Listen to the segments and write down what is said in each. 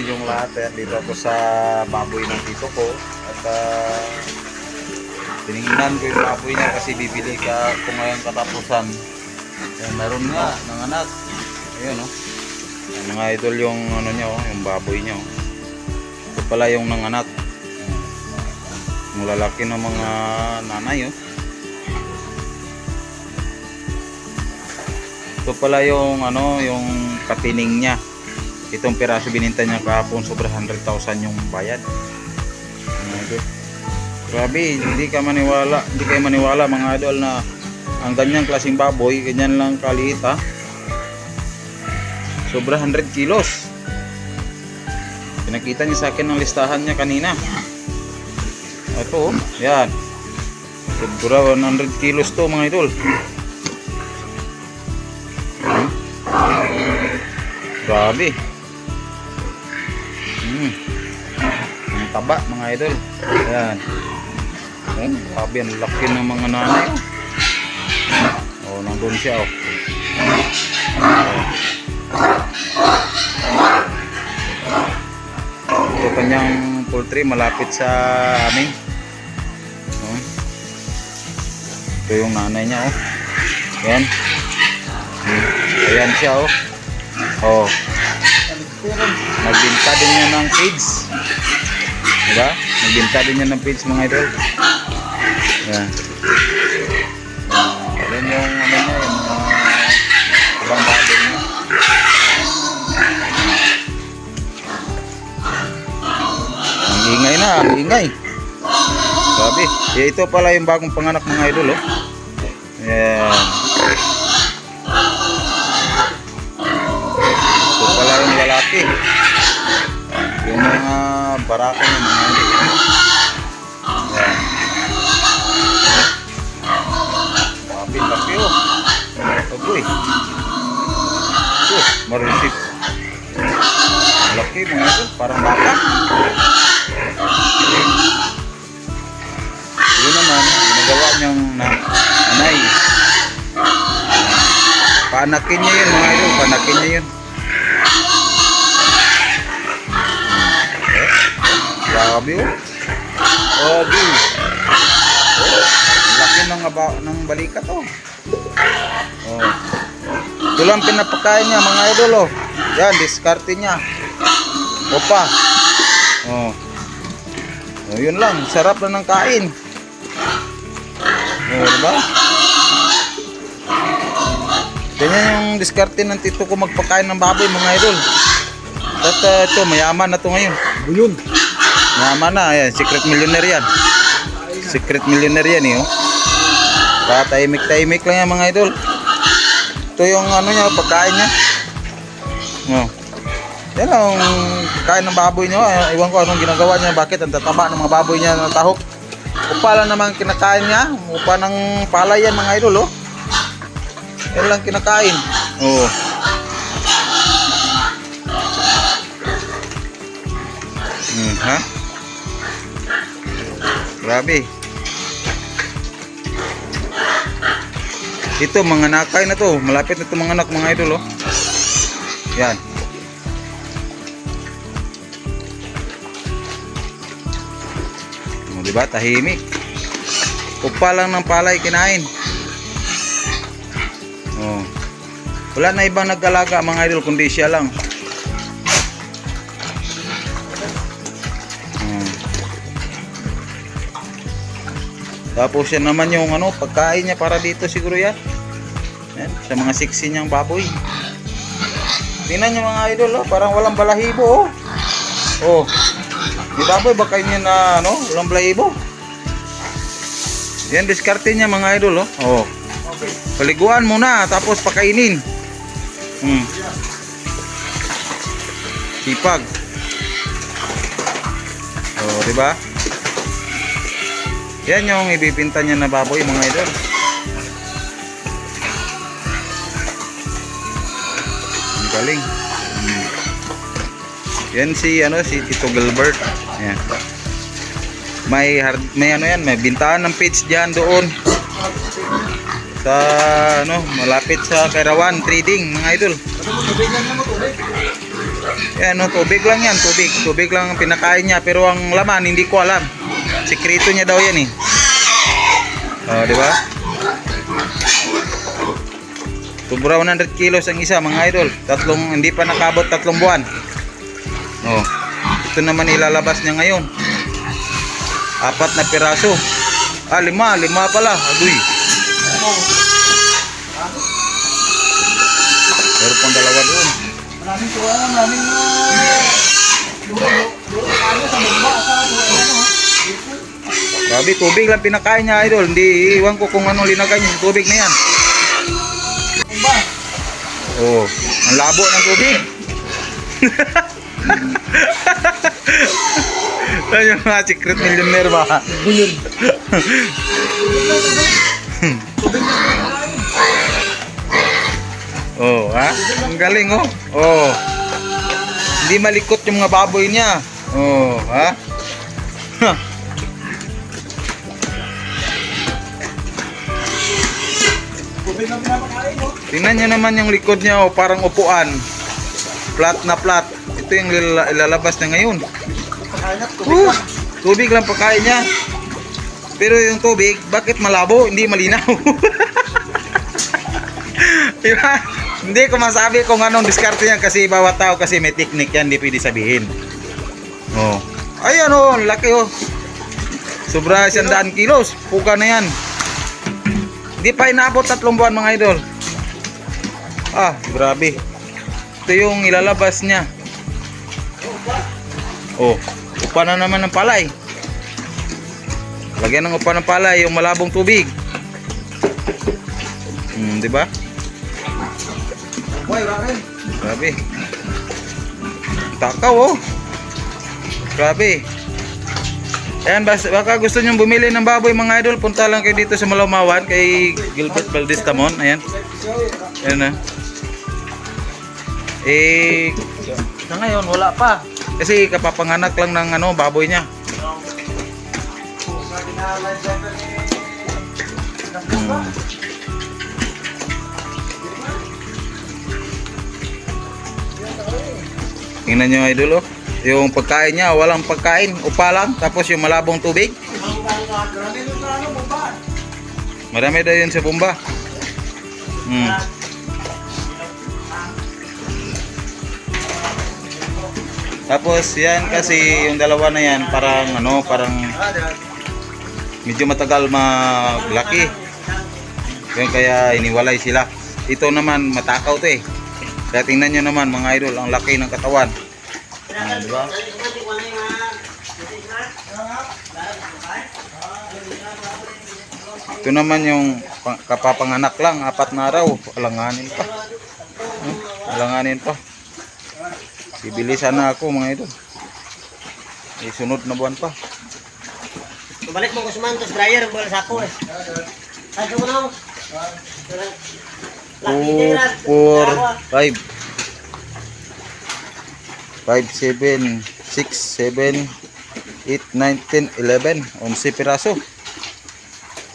Sa inyong lahat. Ayan, dito ako sa baboy ng tito ko. At uh, ko yung baboy niya kasi bibili ka kung ngayong katapusan. Ayan, meron nga ng anak. Ayun, oh. Ayan, mga idol yung ano niya, oh, yung baboy niya. Oh. Ito pala yung nanganak. Yung lalaki ng mga nanay, oh. Ito pala yung ano, yung patining niya. Itong piraso bininta niya kahapon sobra 100,000 yung bayad. Grabe, hindi ka maniwala, hindi kayo maniwala mga idol na ang ganyang klaseng baboy, ganyan lang kaliit ha. Sobra 100 kilos. Pinakita niya sa akin ng listahan niya kanina. Ito, oh, yan. Sobra 100 kilos to mga idol. Grabe. Taba mga idol. Ayan. Ayan, grabe ang laki ng mga nanay. Oh, nandun siya oh. Ito kanyang poultry malapit sa amin. Oh. Ito yung nanay niya oh. Ayan. Ayan siya oh. Oh. Nagbinta din niya ng page. Diba? Nagbinta din niya ng page mga idol. Yan. Yan yung ano niya, yung mga ibang baboy niya. Ang ingay na, ang ingay. Sabi, eh, ito pala yung bagong panganak mga idol, oh. Yan. Panakin niya yun mga ito, panakin niya yun. Grabe oh. Oh. Oh, laki ng, ng balikat oh. Oh. Ito lang pinapakain niya mga idol oh. Yan, diskarte niya. Opa. Oh. Oh, yun lang. Sarap na ng kain. Oh, diba? Ganyan yung diskarte ng tito ko magpakain ng baboy mga idol. At uh, ito, mayaman na to ngayon. Buyun. Mayaman na, ayan, secret millionaire yan. Secret millionaire yan eh, oh. Patahimik-tahimik lang yan mga idol. Ito yung ano niya, pagkain niya. Oh. Yan ang kain ng baboy niya. Iwan ko anong ginagawa niya, bakit ang tataba ng mga baboy niya ng tahok. Upa lang naman kinakain niya. Upa ng palay yan mga idol, oh. Yan lang kinakain. Oh. Hmm, ha? Grabe. Ito, mga nakay na to. Malapit na to mga anak, mga idol, oh. Yan. O, diba? Tahimik. Upa lang ng palay kinain. Oh. Wala na ibang nag-alaga, mga idol, kundi siya lang. Hmm. Tapos yan naman yung ano, pagkain niya para dito siguro yan. Yan, sa mga siksi niyang baboy. Tingnan niyo mga idol, oh, parang walang balahibo. Oh. Oh. Di baboy ba kayo niya na ano, walang balahibo? Yan diskarte niya mga idol, oh. Oh. Paliguan muna tapos pakainin. Hmm. Sipag. Oh, di ba? Yan yung ibibinta niya na baboy mga idol. Ang galing. Hmm. Yan si ano si Tito Gilbert. Yan. May may ano yan, may bintahan ng page diyan doon. Sa ano, malapit sa Kairawan Trading mga idol. Yan, no, tubig lang yan, tubig. Tubig lang ang pinakain niya. Pero ang laman, hindi ko alam. Sikreto niya daw yan eh. Oh, di ba? Sobra 100 kilos ang isa, mga idol. Tatlong, hindi pa nakabot tatlong buwan. Oh. Ito naman ilalabas niya ngayon. Apat na piraso. Ah, lima. Lima pala. Aduy. Meron pang dalawa doon. Maraming tuwa, maraming ano ano, Grabe, tubig lang pinakain niya, idol. Hindi, iwan ko kung ano linagay niya. yung Tubig na yan. Oh, ang labo ng tubig. Yan yung mga secret millionaire ba? Bulir. Oh, ha? Ang galing, oh. Oh. Hindi malikot yung mga baboy niya. Oh, ha? Tingnan niyo naman yung likod niya, oh, parang upuan. Flat na flat. Ito yung ilalabas niya ngayon. Tubig lang pagkain niya. Pero yung tubig, bakit malabo? Hindi malinaw. diba? Hindi ko masabi kung anong diskarte niya kasi bawat tao kasi may technique yan, hindi pwede sabihin. Oh. Ayan oh, laki oh. Sobra siyang daan kilos. Puka na yan. Hindi pa inaabot tatlong buwan mga idol. Ah, grabe. Ito yung ilalabas niya. Oh, upa na naman ng palay. Lagyan ng upa ng palay yung malabong tubig. Hmm, di ba? Boy, bakit? Grabe. Takaw oh. Grabe. Ayan, baka gusto nyo bumili ng baboy mga idol, punta lang kayo dito sa Malamawan kay Gilbert Valdez Tamon. Ayan. Ayan na. Eh, sa ngayon wala pa. Kasi kapapanganak lang ng ano, baboy niya. Tingnan nyo idol oh. Yung pagkain niya, walang pagkain, upa lang, tapos yung malabong tubig. Marami daw yun sa bomba. Hmm. Tapos yan kasi yung dalawa na yan parang ano, parang medyo matagal maglaki. Yun kaya iniwalay sila. Ito naman matakaw to eh. Kaya tingnan nyo naman mga idol, ang laki ng katawan. Ah, di ba? Ito naman yung pang- kapapanganak lang, apat na araw. Alanganin pa. Alanganin pa. Bibili sana ako mga idol. Eh, sunod na buwan pa. Balik mo ko sa mantos, dryer, ang bola sa ako eh. Ay, ko na. 2, 4, 5. 5, 7, 6, 7, 8, 9, 10, 11. 11 piraso.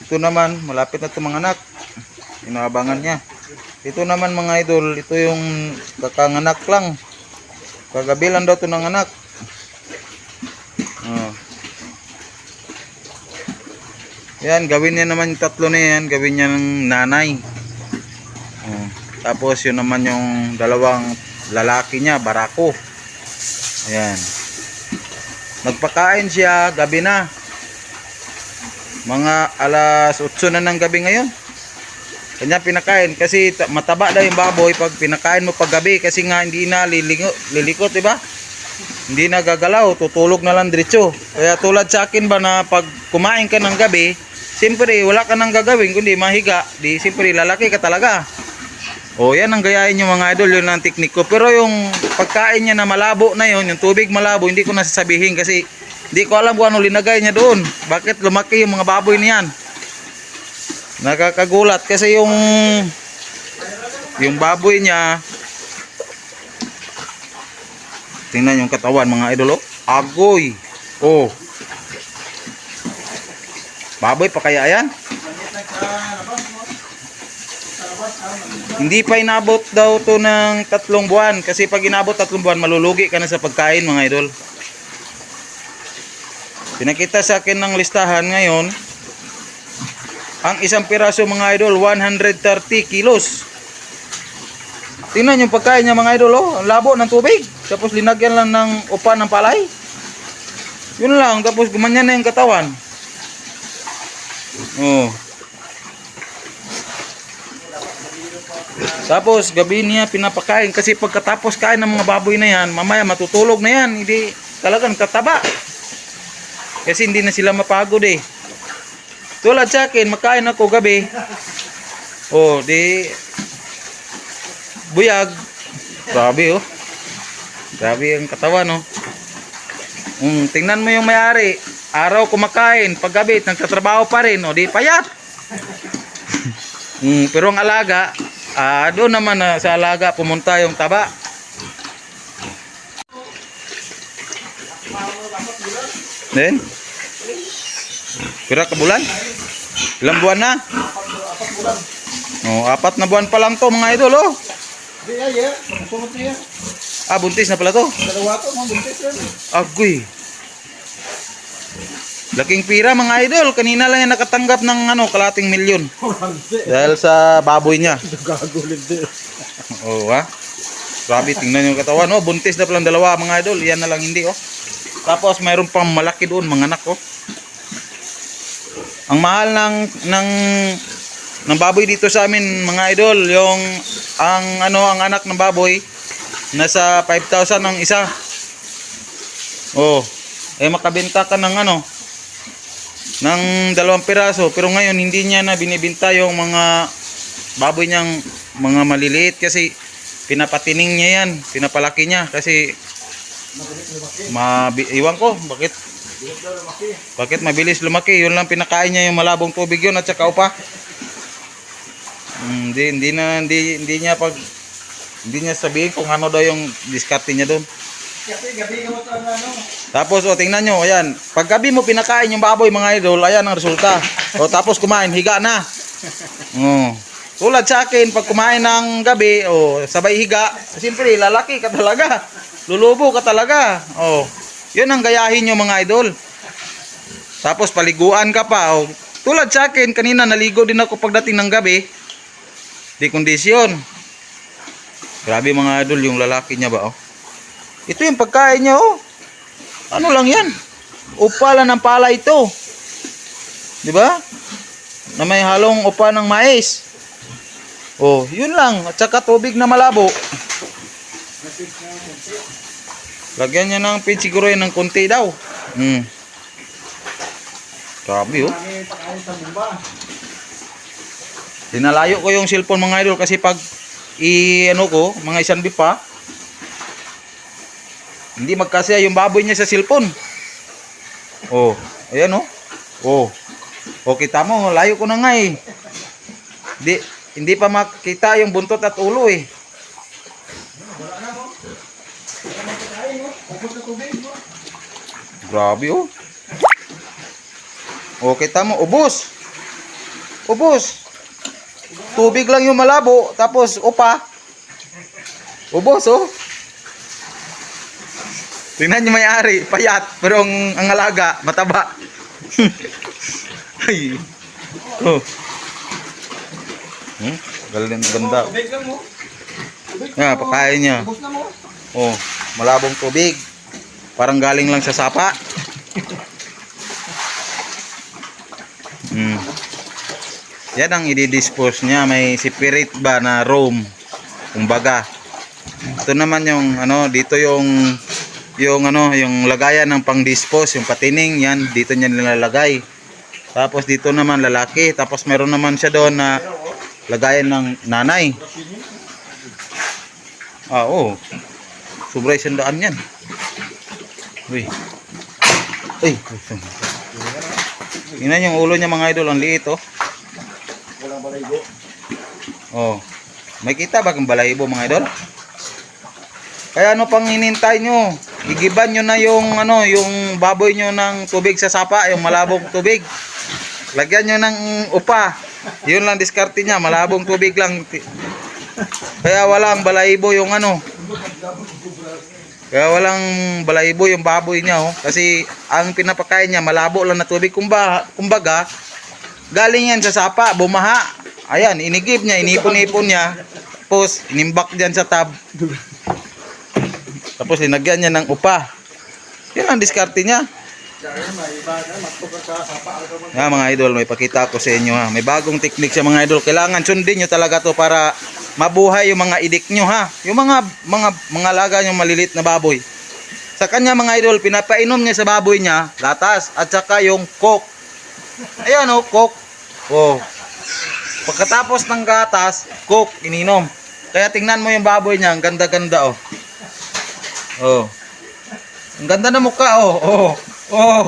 Ito naman, malapit na ito mga anak. Inaabangan niya. Ito naman mga idol, ito yung kakanganak lang. Kagabi lang daw ito ng anak. Yan, gawin niya naman yung tatlo na yan. Gawin niya ng nanay. Oh. Tapos yun naman yung dalawang lalaki niya, barako. Ayan. Nagpakain siya, gabi na. Mga alas 8 na ng gabi ngayon. Kanya pinakain kasi ta- mataba daw yung baboy pag pinakain mo pag gabi kasi nga hindi na lilingo, lilikot, di ba? Hindi na gagalaw, tutulog na lang diretso. Kaya tulad sa akin ba na pag kumain ka ng gabi, siyempre wala ka nang gagawin kundi mahiga, di siyempre lalaki ka talaga. O yan ang gayahin yung mga idol, yun ang teknik ko. Pero yung pagkain niya na malabo na yun, yung tubig malabo, hindi ko nasasabihin kasi hindi ko alam kung ano linagay niya doon. Bakit lumaki yung mga baboy niyan. Nakakagulat kasi yung yung baboy niya tingnan yung katawan mga idol oh. agoy oh baboy pa kaya yan Hindi pa inabot daw to ng tatlong buwan. Kasi pag inabot tatlong buwan, malulugi ka na sa pagkain mga idol. Pinakita sa akin ng listahan ngayon, ang isang piraso mga idol, 130 kilos. Tingnan yung pagkain niya mga idol, oh. Labo ng tubig. Tapos linagyan lang ng upa ng palay. Yun lang, tapos gumanyan na yung katawan. Oh. Tapos gabi niya pinapakain kasi pagkatapos kain ng mga baboy na yan, mamaya matutulog na yan, hindi talagang kataba. Kasi hindi na sila mapagod eh. Tulad sa akin, makain ako gabi. Oh, di buyag. Grabe oh. Grabe ang katawan oh. Mm, tingnan mo yung may-ari. Araw kumakain, paggabi nagtatrabaho pa rin, oh, di payat. mm, pero ang alaga, ah, doon naman ah, sa alaga pumunta yung taba. Then? Pira ka bulan? Ilang buwan na? Oh, apat na buwan pa lang to mga idol oh. Eh. Ah, buntis na pala to. Dalawa to, mga buntis yan. Agoy. Laking pira mga idol. Kanina lang yan nakatanggap ng ano, kalating milyon. Dahil sa baboy niya. Gagulid din. Oh, ha? Grabe, tingnan yung katawan. Oh, buntis na palang dalawa mga idol. Yan na lang hindi, oh. Tapos mayroon pang malaki doon, mga anak, oh. Ang mahal ng ng ng baboy dito sa amin, mga idol, yung ang ano, ang anak ng baboy nasa 5,000 ang isa. Oh, eh makabenta ka ng ano ng dalawang piraso pero ngayon hindi niya na binibenta yung mga baboy niyang mga maliliit kasi pinapatining niya yan, pinapalaki niya kasi mabi iwan ko bakit? Bakit mabilis lumaki? Yun lang pinakain niya yung malabong tubig yun at saka upa. Hmm, hindi hindi na hindi hindi niya pag hindi niya sabihin kung ano daw yung diskarte niya doon Kasi gabi mo ito ano. Tapos o tingnan nyo ayan. Pag gabi mo pinakain yung baboy mga idol ayan ang resulta. O tapos kumain higa na. Oh. tulad sa akin pag kumain ng gabi o sabay higa. Siyempre lalaki ka talaga. Lulubo ka talaga. Oh. Yun ang gayahin nyo mga idol. Tapos paliguan ka pa. O tulad sa akin kanina naligo din ako pagdating ng gabi. Di kondisyon. Grabe mga idol yung lalaki niya ba oh. Ito yung pagkain niya oh ano lang yan? Upa lang ng pala ito. Di ba? Na may halong upa ng mais. Oh, yun lang. At saka tubig na malabo. Lagyan niya ng pin siguro yan ng konti daw. Hmm. Grabe oh. Dinalayo ko yung cellphone mga idol kasi pag i ano ko, mga isang pa hindi magkasya yung baboy niya sa cellphone. Oh, ayan oh. Oh. Oh, kita mo, layo ko na nga eh. Hindi, hindi pa makita yung buntot at ulo eh. Grabe oh. Oh, kita mo, ubos. Ubos. Tubig lang yung malabo, tapos upa. Ubos oh. Tingnan niyo may-ari, payat, pero ang, ang alaga, mataba. Ay. Oh. Hmm? Galing ganda. Mo. Tubig Ah, pakain niya. Oh, malabong tubig. Parang galing lang sa sapa. Hmm. Yan ang i-dispose niya. May spirit ba na room. Kumbaga. Ito naman yung ano, dito yung yung ano, yung lagayan ng pang-dispose, yung patining, yan, dito niya nilalagay. Tapos dito naman lalaki, tapos meron naman siya doon na lagayan ng nanay. Ah, oo. Sobra isang daan yan. Uy. Uy. Tingnan yung ulo niya mga idol, ang liit oh. Walang balayibo. Oh. May kita ba kang balahibo mga idol? Kaya ano pang hinintay nyo? Igiban nyo na yung ano, yung baboy nyo ng tubig sa sapa, yung malabong tubig. Lagyan nyo ng upa. Yun lang diskarte niya, malabong tubig lang. Kaya walang balahibo yung ano. Kaya walang balahibo yung baboy niya oh. Kasi ang pinapakain niya malabo lang na tubig. Kumbaga, kumbaga galing yan sa sapa, bumaha. Ayan, inigib niya, inipon-ipon niya. Tapos, inimbak dyan sa tab. Tapos, linagyan niya ng upa. Yan ang diskarte niya. Nga mga idol, may pakita ko sa inyo ha. May bagong teknik sa mga idol. Kailangan sundin nyo talaga to para mabuhay yung mga idik nyo ha. Yung mga mga mga laga nyo malilit na baboy. Sa kanya mga idol, pinapainom niya sa baboy niya, gatas at saka yung coke. Ayan oh, coke. Oh. Pagkatapos ng gatas, coke ininom. Kaya tingnan mo yung baboy niya, ang ganda-ganda oh. Oh. Ang ganda ng mukha oh. Oh. Oh.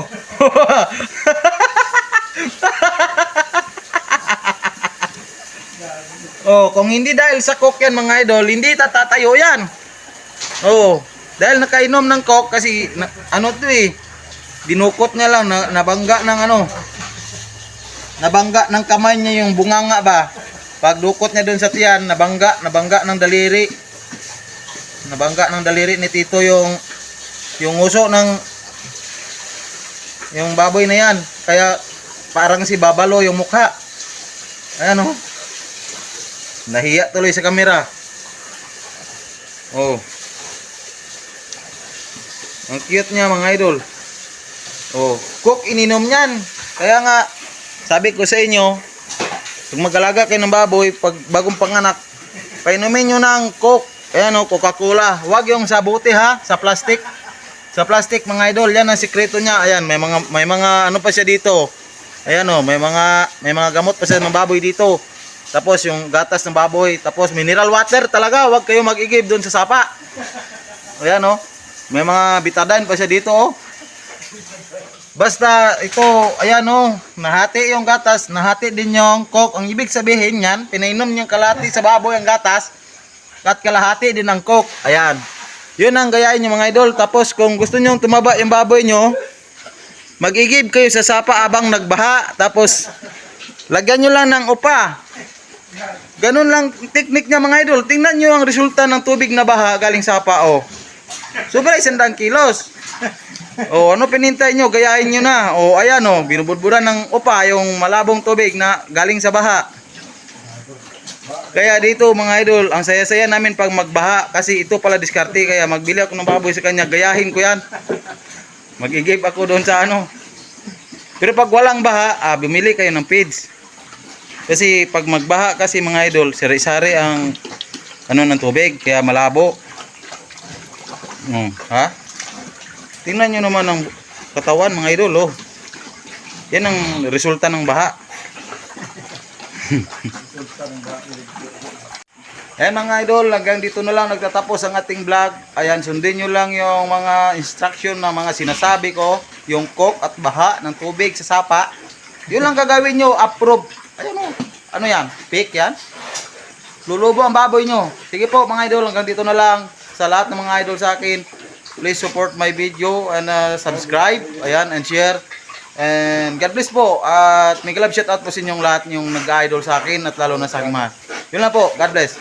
oh, kung hindi dahil sa coke yan mga idol, hindi tatatayo yan. Oh, dahil nakainom ng coke kasi na, ano to eh, dinukot niya lang, na, nabangga ng ano, nabangga ng kamay niya yung bunganga ba. Pag dukot niya doon sa tiyan, nabangga, nabangga ng daliri. Nabangga ng daliri ni Tito yung yung uso ng yung baboy na yan. Kaya parang si Babalo yung mukha. Ayan oh. Nahiya tuloy sa kamera. Oh. Ang cute niya mga idol. Oh, cook ininom niyan. Kaya nga sabi ko sa inyo, pag mag-alaga kayo ng baboy, pag bagong panganak, painumin nyo ng coke. Ayan o, Coca-Cola. Huwag yung sa buti ha, sa plastic. Sa plastic mga idol, yan ang sikreto niya. Ayan, may mga may mga ano pa siya dito. Ayan o, may mga may mga gamot pa siya ng baboy dito. Tapos yung gatas ng baboy, tapos mineral water talaga, huwag kayo mag-igib doon sa sapa. Ayan o, may mga bitadine pa siya dito oh. Basta ito, ayan o, nahati yung gatas, nahati din yung coke. Ang ibig sabihin yan, pinainom niyang kalati sa baboy ang gatas, at kalahati din ang coke. Ayan. Yun ang gayahin nyo mga idol. Tapos kung gusto nyo tumaba yung baboy nyo, mag-igib kayo sa sapa abang nagbaha. Tapos, lagyan nyo lang ng upa. Ganun lang teknik niya mga idol. Tingnan nyo ang resulta ng tubig na baha galing sapa. Oh. Sobra isandang kilos. O ano pinintay nyo? Gayahin nyo na. O ayan o, binubudburan ng upa yung malabong tubig na galing sa baha. Kaya dito mga idol, ang saya-saya namin pag magbaha kasi ito pala diskarte kaya magbili ako ng baboy sa kanya, gayahin ko yan. Mag-igib ako doon sa ano. Pero pag walang baha, ah, bumili kayo ng feeds. Kasi pag magbaha kasi mga idol, sari-sari ang ano ng tubig kaya malabo. Hmm, ha? Tingnan nyo naman ang katawan mga idol oh. Yan ang resulta ng baha. Ayan mga idol, hanggang dito na lang nagtatapos ang ating vlog. Ayan, sundin nyo lang yung mga instruction na mga sinasabi ko. Yung coke at baha ng tubig sa sapa. Yun lang gagawin nyo, approve. Ayan o, ano yan? Fake yan? Lulubo ang baboy nyo. Sige po mga idol, hanggang dito na lang. Sa lahat ng mga idol sa akin, please support my video and uh, subscribe. Ayan, and share. And God bless po. At may love shout out po sa inyong lahat yung nag-idol sa akin at lalo na sa aking mahal. Yun lang po. God bless.